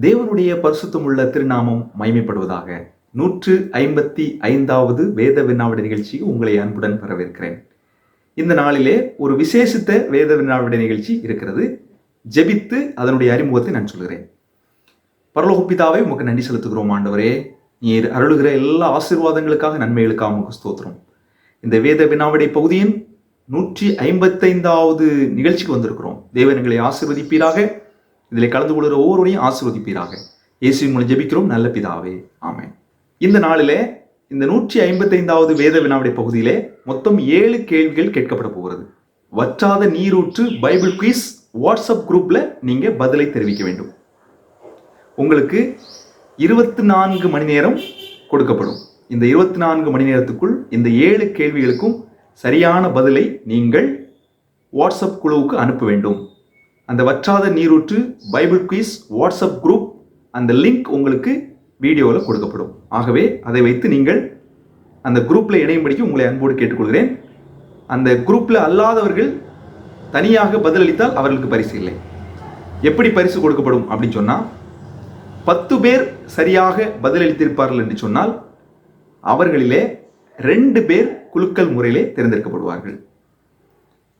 தேவனுடைய பரிசுத்தமுள்ள திருநாமம் மைமைப்படுவதாக நூற்று ஐம்பத்தி ஐந்தாவது வேத வினாவிட நிகழ்ச்சிக்கு உங்களை அன்புடன் வரவேற்கிறேன். இந்த நாளிலே ஒரு விசேஷித்த வேத வினாவிட நிகழ்ச்சி இருக்கிறது. ஜெபித்து அதனுடைய அறிமுகத்தை நான் சொல்கிறேன். பரலோக உமக்கு நன்றி செலுத்துகிறோம் ஆண்டவரே. நீர் அருளுகிற எல்லா ஆசீர்வாதங்களுக்காக நன்மைகளுக்காக உமக்கு ஸ்தோத்திரம். இந்த வேத வினாவிடை பகுதியின் நூற்றி ஐம்பத்தைந்தாவது நிகழ்ச்சிக்கு வந்திருக்கிறோம். தேவன் எங்களை ஆசீர்வதிப்பீராக. இதில் கலந்து கொள்கிற ஒவ்வொருவரையும் ஆசிர்வதிப்பீராக. இயேசுவின் மூலம் ஜெபிக்கிறோம். நல்ல பிதாவே. ஆமே இந்த நாளிலே இந்த நூற்றி ஐம்பத்தைந்தாவது வேத வினாவுடைய பகுதியிலே மொத்தம் ஏழு கேள்விகள் கேட்கப்பட போகிறது. வற்றாத நீரூற்று பைபிள் குயிஸ் வாட்ஸ்அப் குரூப்பில் நீங்கள் பதிலை தெரிவிக்க வேண்டும். உங்களுக்கு இருபத்தி நான்கு மணி நேரம் கொடுக்கப்படும். இந்த இருபத்தி நான்கு மணி நேரத்துக்குள் இந்த ஏழு கேள்விகளுக்கும் சரியான பதிலை நீங்கள் வாட்ஸ்அப் குழுவுக்கு அனுப்ப வேண்டும். அந்த வற்றாத நீரூற்று பைபிள் குயிஸ் வாட்ஸ்அப் குரூப் அந்த லிங்க் உங்களுக்கு வீடியோவில் கொடுக்கப்படும். ஆகவே அதை வைத்து நீங்கள் அந்த குரூப்பில் இணையும்படிக்கு உங்களை அன்போடு கேட்டுக்கொள்கிறேன். அந்த குரூப்பில் அல்லாதவர்கள் தனியாக பதிலளித்தால் அவர்களுக்கு பரிசு இல்லை. எப்படி பரிசு கொடுக்கப்படும் அப்படின்னு சொன்னால் பத்து பேர் சரியாக பதிலளித்திருப்பார்கள் என்று சொன்னால் அவர்களிலே ரெண்டு பேர் குலுக்கல் முறையிலே தேர்ந்தெடுக்கப்படுவார்கள்.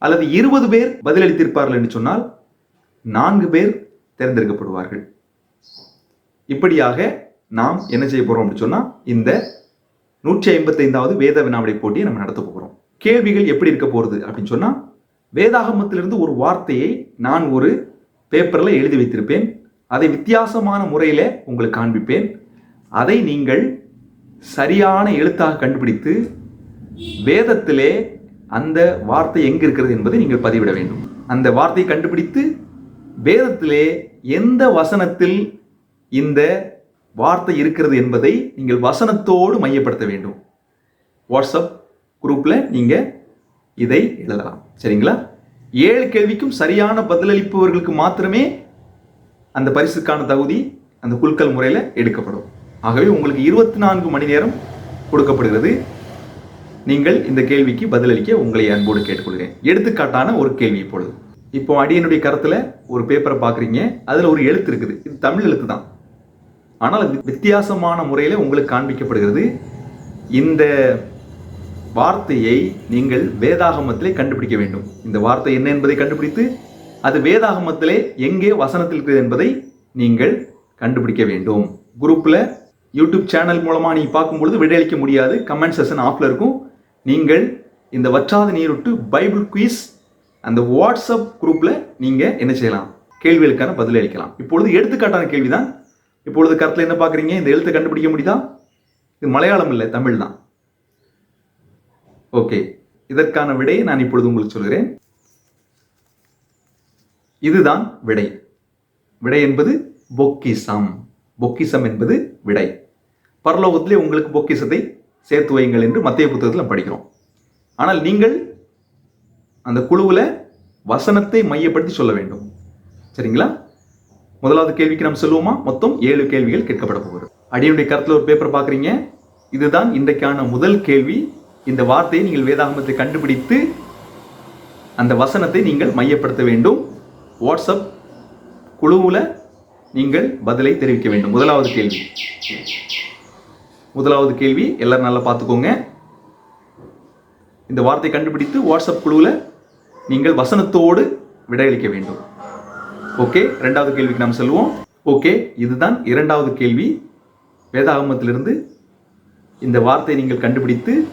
அல்லது இருபது பேர் பதிலளித்திருப்பார்கள் என்று சொன்னால் நான்கு பேர் தேர்ந்தெடுக்கப்படுவார்கள். இப்படியாக நாம் என்ன செய்ய போறோம் அப்படின்னு சொன்னா இந்த நூற்றி ஐம்பத்தைந்தாவது வேத வினாவிடை போட்டியை நம்ம நடத்த போகிறோம் கேள்விகள் எப்படி இருக்க போறது அப்படின்னு சொன்னா வேதாகமத்திலிருந்து ஒரு வார்த்தையை நான் ஒரு பேப்பரில் எழுதி வைத்திருப்பேன். அதை வித்தியாசமான முறையில் உங்களுக்கு காண்பிப்பேன். அதை நீங்கள் சரியான எழுத்தாக கண்டுபிடித்து வேதத்திலே அந்த வார்த்தை எங்கே இருக்கிறது என்பதை நீங்கள் பதிவிட வேண்டும். அந்த வார்த்தையை கண்டுபிடித்து வேதத்திலே எந்த வசனத்தில் இந்த வார்த்தை இருக்கிறது என்பதை நீங்கள் வசனத்தோடு மையப்படுத்த வேண்டும். வாட்ஸ்அப் குரூப்பில் நீங்கள் இதை எழுதலாம். சரிங்களா? ஏழு கேள்விக்கும் சரியான பதிலளிப்பவர்களுக்கு மாத்திரமே அந்த பரிசுக்கான தகுதி அந்த குல்கல் முறையில் எடுக்கப்படும். ஆகவே உங்களுக்கு இருபத்தி நான்கு மணி நேரம் கொடுக்கப்படுகிறது. நீங்கள் இந்த கேள்விக்கு பதிலளிக்க உங்களை அன்போடு கேட்டுக்கொள்கிறேன். எடுத்துக்காட்டான ஒரு கேள்வி இப்பொழுது. இப்போ அடியனுடைய கருத்தில் ஒரு பேப்பரை பார்க்குறீங்க. அதில் ஒரு எழுத்து இருக்குது. இது தமிழ் எழுத்து தான். ஆனால் அது வித்தியாசமான முறையில் உங்களுக்கு காண்பிக்கப்படுகிறது. இந்த வார்த்தையை நீங்கள் வேதாகமத்திலே கண்டுபிடிக்க வேண்டும். இந்த வார்த்தை என்ன என்பதை கண்டுபிடித்து அது வேதாகமத்திலே எங்கே வசனத்தில் இருக்கிறது என்பதை நீங்கள் கண்டுபிடிக்க வேண்டும். குரூப்பில் யூடியூப் சேனல் மூலமாக நீங்கள் பார்க்கும்பொழுது விடையளிக்க முடியாது. கமெண்ட் செஷன் ஆஃபில் இருக்கும். நீங்கள் இந்த வற்றாத நீருட்டு பைபிள் குயிஸ் அந்த வாட்ஸ்அப் குரூப்பில் நீங்கள் என்ன செய்யலாம்? கேள்விகளுக்கான பதில் அளிக்கலாம். இப்பொழுது எடுத்துக்காட்டான கேள்விதான். இப்பொழுது கருத்தில் என்ன பார்க்குறீங்க இந்த எழுத்தை கண்டுபிடிக்க முடியுதா? இது மலையாளம் இல்லை தமிழ் தான். ஓகே இதற்கான விடையை நான் இப்பொழுது உங்களுக்கு சொல்கிறேன். இதுதான் விடை. விடை என்பது பொக்கிசம். பொக்கிசம் என்பது விடை. பரலோகத்திலே உங்களுக்கு பொக்கிசத்தை சேர்த்து வையுங்கள் என்று மத்திய புத்தகத்தில் படிக்கிறோம். ஆனால் நீங்கள் அந்த குழுவில் வசனத்தை மையப்படுத்தி சொல்ல வேண்டும். சரிங்களா? முதலாவது கேள்விக்கு நம்ம சொல்லுவோமா மொத்தம் ஏழு கேள்விகள் கேட்கப்பட போகிறது. அடியனுடைய கருத்தில் ஒரு பேப்பர் பார்க்குறீங்க. இதுதான் இன்றைக்கான முதல் கேள்வி. இந்த வார்த்தையை நீங்கள் வேதாகமத்தை கண்டுபிடித்து அந்த வசனத்தை நீங்கள் மையப்படுத்த வேண்டும். வாட்ஸ்அப் குழுவில் நீங்கள் பதிலை தெரிவிக்க வேண்டும். முதலாவது கேள்வி. முதலாவது கேள்வி எல்லாரும் நல்லா பார்த்துக்கோங்க. இந்த வார்த்தை கண்டுபிடித்து வாட்ஸ்அப் குழுவில் நீங்கள் வசனத்தோடு விடையளிக்க வேண்டும். ஓகே ரெண்டாவது கேள்விக்கு நாம் செல்வோம். ஓகே இதுதான் இரண்டாவது கேள்வி. வேதாகமத்திலிருந்து இந்த வார்த்தையை நீங்கள் கண்டுபிடித்து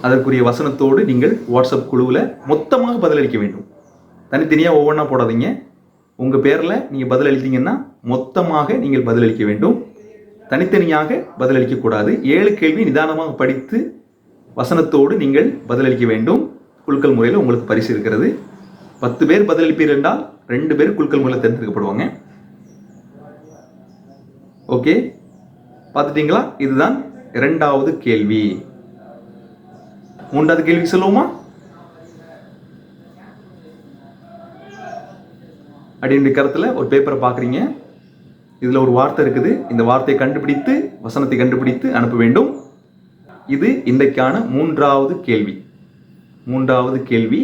அதற்குரிய வசனத்தோடு நீங்கள் வாட்ஸ்அப் குழுவில் மொத்தமாக பதிலளிக்க வேண்டும். தனித்தனியாக ஒவ்வொன்றா போடாதீங்க. உங்கள் பேரில் நீங்கள் பதிலளித்தீங்கன்னா மொத்தமாக நீங்கள் பதிலளிக்க வேண்டும். தனித்தனியாக பதிலளிக்கக்கூடாது. ஏழு கேள்வி நிதானமாக படித்து வசனத்தோடு நீங்கள் பதிலளிக்க வேண்டும். குழுக்கள் முறையில் உங்களுக்கு பரிசு இருக்கிறது. பத்து பேர் பதிலளிப்பீர் என்றால் ரெண்டு பேர் குழுக்கள் முறையில் தேர்ந்தெடுக்கப்படுவாங்க. ஓகே? பார்த்துட்டீங்களா? இதுதான் இரண்டாவது கேள்வி. மூன்றாவது கேள்வி சொல்லுவோமா? அப்படின்ற கருத்தில் ஒரு பேப்பரை பார்க்குறீங்க. இதில் ஒரு வார்த்தை இருக்குது. இந்த வார்த்தையை கண்டுபிடித்து வசனத்தை கண்டுபிடித்து அனுப்ப வேண்டும். இது இன்றைக்கான மூன்றாவது கேள்வி. மூன்றாவது கேள்வி.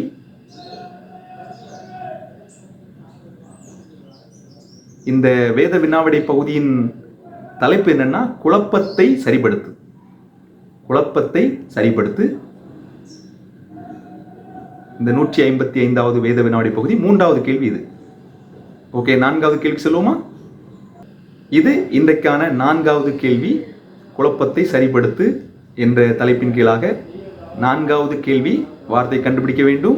இந்த வேத வினாவிடை பகுதியின் தலைப்பு என்னன்னா குழப்பத்தை சரிபடுத்து. குழப்பத்தை சரிப்படுத்து இந்த நூற்றி ஐம்பத்தி ஐந்தாவது வேத வினாடி பகுதி மூன்றாவது கேள்வி இது. ஓகே நான்காவது கேள்வி சொல்லுவோமா? இது இன்றைக்கான நான்காவது கேள்வி குழப்பத்தை சரிப்படுத்து என்ற தலைப்பின் கீழாக நான்காவது கேள்வி வார்த்தை கண்டுபிடிக்க வேண்டும்.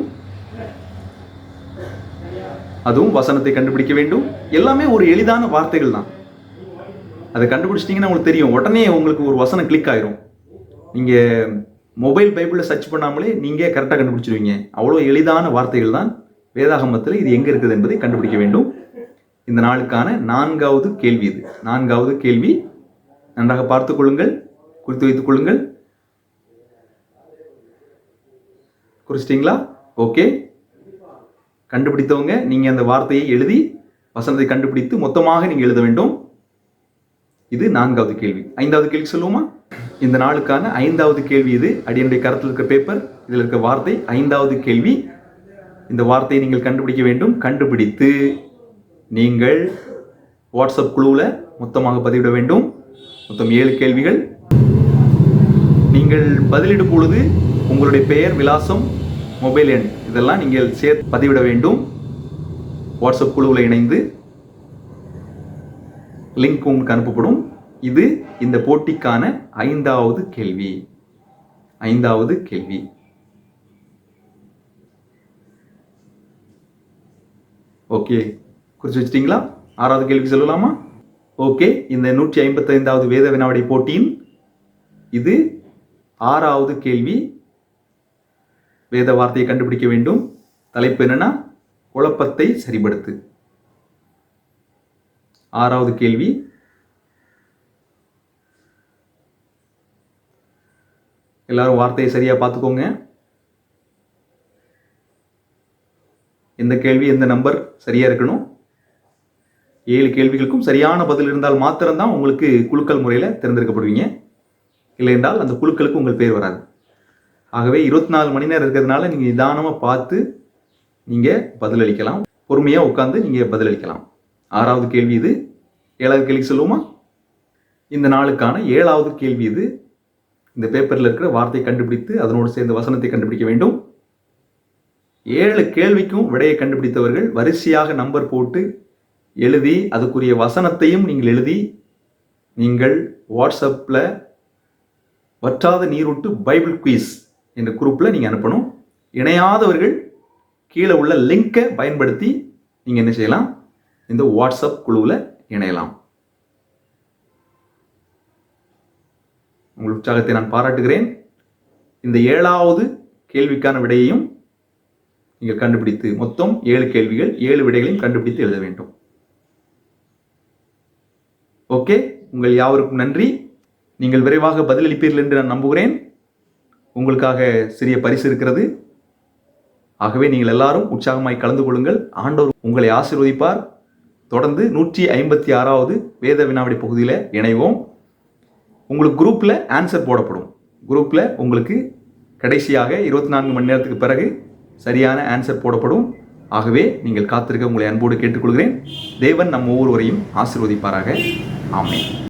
அதுவும் வசனத்தை கண்டுபிடிக்க வேண்டும். எல்லாமே ஒரு எளிதான வார்த்தைகள் தான். அதை கண்டுபிடிச்சிட்டிங்கன்னா உங்களுக்கு தெரியும். உடனே உங்களுக்கு ஒரு வசனம் கிளிக் ஆயிரும். நீங்கள் மொபைல் பைபிளில் சர்ச் பண்ணாமலே நீங்கள் கரெக்டாக கண்டுபிடிச்சிருவீங்க. அவ்வளோ எளிதான வார்த்தைகள் தான் வேதாகமத்தில் இது எங்கே இருக்குது என்பதை கண்டுபிடிக்க வேண்டும். இந்த நாளுக்கான நான்காவது கேள்வி இது. நான்காவது கேள்வி. நன்றாக பார்த்து கொள்ளுங்கள் குறித்து வைத்துக் கொள்ளுங்கள். குறிச்சிட்டிங்களா? ஓகே கண்டுபிடித்தவங்க நீங்கள் அந்த வார்த்தையை எழுதி வசனத்தை கண்டுபிடித்து மொத்தமாக நீங்கள் எழுத வேண்டும். இது நான்காவது கேள்வி. ஐந்தாவது கேள்வி சொல்லுவோமா? இந்த நாளுக்கான ஐந்தாவது கேள்வி இது. அடியனுடைய கருத்தில் இருக்க பேப்பர் இதில் இருக்க வார்த்தை ஐந்தாவது கேள்வி. இந்த வார்த்தையை நீங்கள் கண்டுபிடிக்க வேண்டும். கண்டுபிடித்து நீங்கள் வாட்ஸ்அப் குழுவில் மொத்தமாக பதிவிட வேண்டும். மொத்தம் ஏழு கேள்விகள். நீங்கள் பதிலிடும் பொழுது உங்களுடைய பெயர் விலாசம் மொபைல் எண் இதெல்லாம் நீங்கள் சேர்த்து பதிவிட வேண்டும். வாட்ஸ்அப் குழுவில் இணைந்து லிங்க் உங்களுக்கு அனுப்பப்படும். இது இந்த போட்டிக்கான ஐந்தாவது கேள்வி. ஐந்தாவது கேள்வி. ஓகே குறிச்சு வச்சிட்டிங்களா? ஆறாவது கேள்வி சொல்லலாமா? ஓகே இந்த நூற்றி ஐம்பத்தைந்தாவது வேத வினாவடை போட்டியின் இது ஆறாவது கேள்வி. வேத வார்த்தையை கண்டுபிடிக்க வேண்டும். தலைப்பு என்னன்னா குழப்பத்தை சரிபடுத்து. ஆறாவது கேள்வி. எல்லாரும் வார்த்தையை சரியா பார்த்துக்கோங்க. எந்த கேள்வி எந்த நம்பர் சரியா இருக்கணும்? ஏழு கேள்விகளுக்கும் சரியான பதில் இருந்தால் மாத்திரம்தான் உங்களுக்கு குழுக்கள் முறையில் தேர்ந்தெடுக்கப்படுவீங்க. இல்லை என்றால் அந்த குழுக்களுக்கு உங்கள் பேர் வராது. ஆகவே இருபத்தி நாலு மணி நேரம் இருக்கிறதுனால நீங்கள் நிதானமாக பார்த்து நீங்கள் பதிலளிக்கலாம். பொறுமையாக உட்காந்து நீங்கள் பதிலளிக்கலாம். ஆறாவது கேள்வி இது. ஏழாவது கேள்வி சொல்லுவோமா? இந்த நாளுக்கான ஏழாவது கேள்வி இது. இந்த பேப்பரில் இருக்கிற வார்த்தையை கண்டுபிடித்து அதனோடு சேர்ந்த வசனத்தை கண்டுபிடிக்க வேண்டும். ஏழு கேள்விக்கும் விடையை கண்டுபிடித்தவர்கள் வரிசையாக நம்பர் போட்டு எழுதி அதுக்குரிய வசனத்தையும் நீங்கள் எழுதி நீங்கள் வாட்ஸ்அப்பில் வற்றாத நீரூட்டு பைபிள் குயிஸ் என்ற குரூப்பில் நீங்கள் அனுப்பணும். இணையாதவர்கள் கீழே உள்ள லிங்கை பயன்படுத்தி நீங்கள் என்ன செய்யலாம்? இந்த வாட்ஸ்அப் குழுவில் இணையலாம். உங்கள் உற்சாகத்தை நான் பாராட்டுகிறேன். இந்த ஏழாவது கேள்விக்கான விடையையும் நீங்கள் கண்டுபிடித்து மொத்தம் ஏழு கேள்விகள் ஏழு விடைகளையும் கண்டுபிடித்து எழுத வேண்டும். ஓகே உங்கள் யாவருக்கும் நன்றி. நீங்கள் விரைவாக பதிலளிப்பீர்கள் என்று நான் நம்புகிறேன். உங்களுக்காக சிறிய பரிசு இருக்கிறது. ஆகவே நீங்கள் எல்லாரும் உற்சாகமாய் கலந்து கொள்ளுங்கள். ஆண்டோர் உங்களை ஆசீர்வதிப்பார். தொடர்ந்து நூற்றி ஐம்பத்தி ஆறாவது வேத வினாவடி பகுதியில் இணைவோம். உங்களுக்கு குரூப்பில் ஆன்சர் போடப்படும். குரூப்பில் உங்களுக்கு கடைசியாக இருபத்தி நான்கு மணி நேரத்துக்கு பிறகு சரியான ஆன்சர் போடப்படும். ஆகவே நீங்கள் காத்திருக்க உங்களை அன்போடு கேட்டுக்கொள்கிறேன். தேவன் நம் ஒவ்வொருவரையும் ஆசீர்வதிப்பாராக. ஆமை